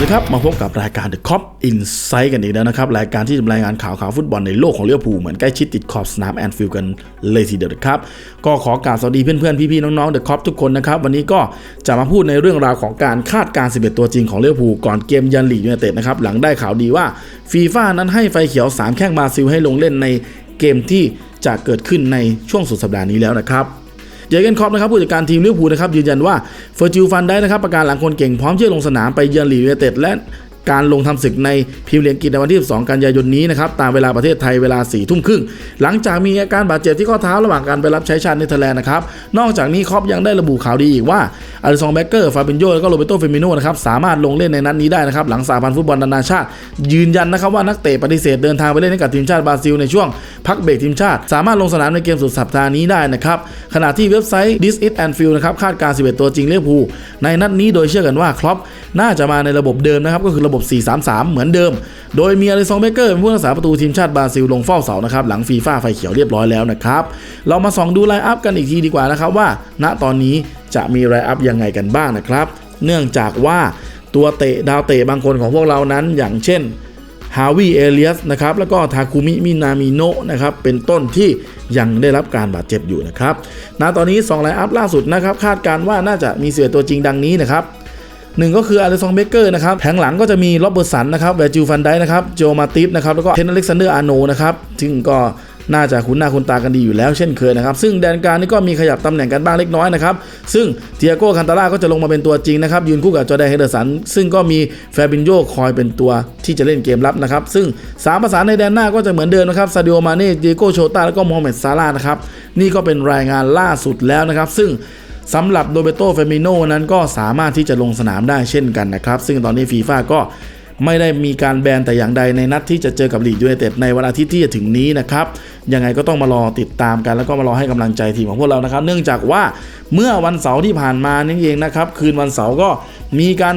วัสดีครับ มาพบกับรายการ The Cop Insight กันอีกแล้วนะครับ รายการที่จะรายงานข่าวข่าวฟุตบอลในโลกของเลี้ยวภูเหมือนใกล้ชิดติดขอบสนามแอนฟิลด์กันเลยทีเดียวครับ ก็ขอกราบสวัสดีเพื่อนๆ พี่ๆ น้องๆ The Cop ทุกคนนะครับ วันนี้ก็จะมาพูดในเรื่องราวของการคาดการณ์11 ตัวจริงของเลี้ยวภูก่อนเกมยันลีกยูไนเต็ดนะครับหลังได้ข่าวดีว่าฟีฟ่านั้นให้ไฟเขียว 3 แข้งบราซิลให้ลงเล่นในเกมที่จะเกิดขึ้นในช่วงสุดสัปดาห์นี้แล้วนะครับ เจอร์เกนคอปนะครับผู้จัดการทีมลิเวอร์พูลนะครับยืนยันว่าเฟอร์จิลฟันได้นะครับประกาศหลังคนเก่งพร้อมที่จะลงสนามไปเยือนลีเวเต็ดและ การลงทำศึกในพรีเมียร์ลีกอังกฤษในวันที่ 12 กันยายนนี้นะครับตามเวลาประเทศไทยเวลา4ทุ่มครึ่งหลังจากมีอาการบาดเจ็บที่ข้อเท้าระหว่างการไปรับใช้ชาติเนเธอร์แลนด์นะครับนอกจากนี้คล็อปยังได้ระบุข่าวดีอีกว่าอาริซองแบ็กเกอร์ฟาบินโยและก็โรเบโตเฟมิโนนะครับสามารถลงเล่นในนัดนี้ได้นะครับหลังสาพันฟุตบอลนานาชาติ ยืนยันนะครับว่านักเตะปฏิเสธเดินทางไปเล่นให้กับทีมชาติบราซิลในช่วงพักเบรกทีมชาติ สามารถลงสนามในเกมสุดสัปดาห์นี้ได้นะครับขณะที่เว็บไซต์ This Is Anfield นะครับคาดการณ์11 ตัวจริงลิเวอร์พูในนัดนี้โดยเชื่อกันว่าครอปน่าจะมาในระบบเดิมนะครับก็คือระบบ 4-3-3 เหมือนเดิม โดยมีอาริซองเบเกอร์เป็นผู้รักษาประตูทีมชาติบราซิลลงเฝ้าเสานะครับหลังฟีฟ่าไฟเขียวเรียบร้อยแล้วนะครับเรามาส่องดูไลน์อัพกันอีกทีดีกว่านะครับว่า ณตอนนี้จะมีไลน์อัพยังไงกันบ้างนะครับ เนื่องจากว่าตัวเตะดาวเตะบางคนของพวกเรานั้น อย่างเช่นฮาวิเอเลียสนะครับแล้วก็ทาคุมิมินามิโนะนะครับเป็นต้นที่ยังได้รับการบาดเจ็บอยู่นะครับณตอนนี้2ไลน์อัพล่าสุดนะครับคาดการณ์ว่าน่าจะมีเสียตัวจริงดังนี้นะครับ หนึ่งก็คืออาริซองเบเกอร์นะครับแผงหลังก็จะมีล็อบเบอร์สันนะครับแวร์จิลฟันไดนะครับโจมาติฟนะครับแล้วก็เทนอเล็กซานเดอร์อาโนนะครับซึ่งก็น่าจะคุ้นหน้าคุ้นตากันดีอยู่แล้วเช่นเคยนะครับ ซึ่งแดนกางนี่ก็มีขยับตำแหน่งกันบ้างเล็กน้อยนะครับ ซึ่งเทียโก้คันตาร่าก็จะลงมาเป็นตัวจริงนะครับ ยืนคู่กับจอร์แดนเฮเดอร์สัน ซึ่งก็มีแฟบินโยคอยเป็นตัวที่จะเล่นเกมรับนะครับ ซึ่งสามประสานในแดนหน้าก็จะเหมือนเดิมนะครับซาดิโอมาเน่เดโกโชตาแล้วก็โมฮัมเหม็ดซาร่านะครับนี่ก็เป็นรายงานล่าสุดแล้วนะครับ ซึ่ง สำหรับโดเบโตเฟมิโนนั้นก็สามารถที่จะลงสนามได้เช่นกันนะครับ ซึ่งตอนนี้ฟีฟ่าก็ไม่ได้มีการแบนแต่อย่างใดในนัดที่จะเจอกับลีดยูไนเต็ดในวันอาทิตย์ที่จะถึงนี้นะครับ ยังไงก็ต้องมารอติดตามกันแล้วก็มารอให้กำลังใจทีมของพวกเรานะครับ เนื่องจากว่าเมื่อวันเสาร์ที่ผ่านมานี่เองนะครับ คืนวันเสาร์ก็มีการ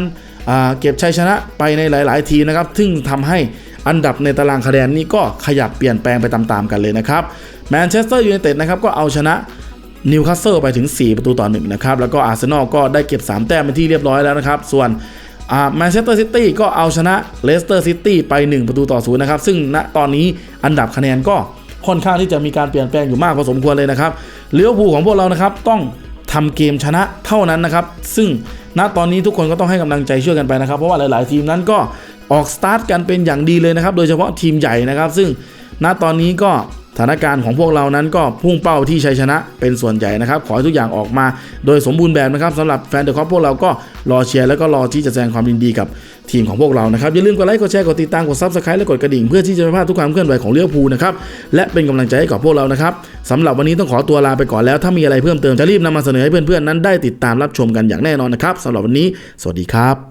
อ่าเก็บชัยชนะไปในหลาย ๆ ทีนะครับ ซึ่งทำให้อันดับในตารางคะแนนนี้ก็ขยับเปลี่ยนแปลงไปตาม ๆ กันเลยนะครับแมนเชสเตอร์ยูไนเต็ดนะครับก็เอาชนะ นิวคาสเซิลไปถึง 4 ประตูต่อ1นะครับ แล้วก็อาร์เซนอลก็ได้เก็บ 3 แต้มเป็นที่เรียบร้อยแล้วนะครับ ส่วนแมนเชสเตอร์ซิตี้ก็เอาชนะเลสเตอร์ซิตี้ไป 1 ประตูต่อ0นะครับ ซึ่งณตอนนี้อันดับคะแนนก็ค่อนข้างที่จะมีการเปลี่ยนแปลงอยู่มากพอสมควรเลยนะครับเลี้ยวภูของพวกเรานะครับต้องทำเกมชนะเท่านั้นนะครับ ซึ่งณตอนนี้ทุกคนก็ต้องให้กำลังใจช่วยกันไปนะครับ เพราะว่าหลาย ๆ ทีมนั้นก็ออกสตาร์ทกันเป็นอย่างดีเลยนะครับ โดยเฉพาะทีมใหญ่นะครับ ซึ่งณตอนนี้ก็ สถานการณ์ของพวกเรานั้นก็พุ่งเป้าที่ชัยชนะเป็นส่วนใหญ่นะครับ ขอให้ทุกอย่างออกมาโดยสมบูรณ์แบบนะครับสำหรับแฟนเดอะคอปพวกเราก็รอเชียร์แล้วก็รอที่จะแสดงความยินดีกับทีมของพวกเรานะครับ อย่าลืมกดไลค์กดแชร์กดติดตามกดซับสไครต์และกดกระดิ่งเพื่อที่จะไม่พลาดทุกความเคลื่อนไหวของเลี้ยวภูนะครับและเป็นกำลังใจให้กับพวกเรานะครับสำหรับวันนี้ต้องขอตัวลาไปก่อนแล้ว ถ้ามีอะไรเพิ่มเติมจะรีบนำมาเสนอให้เพื่อนๆนั้นได้ติดตามรับชมกันอย่างแน่นอนนะครับสำหรับวันนี้ สวัสดีครับ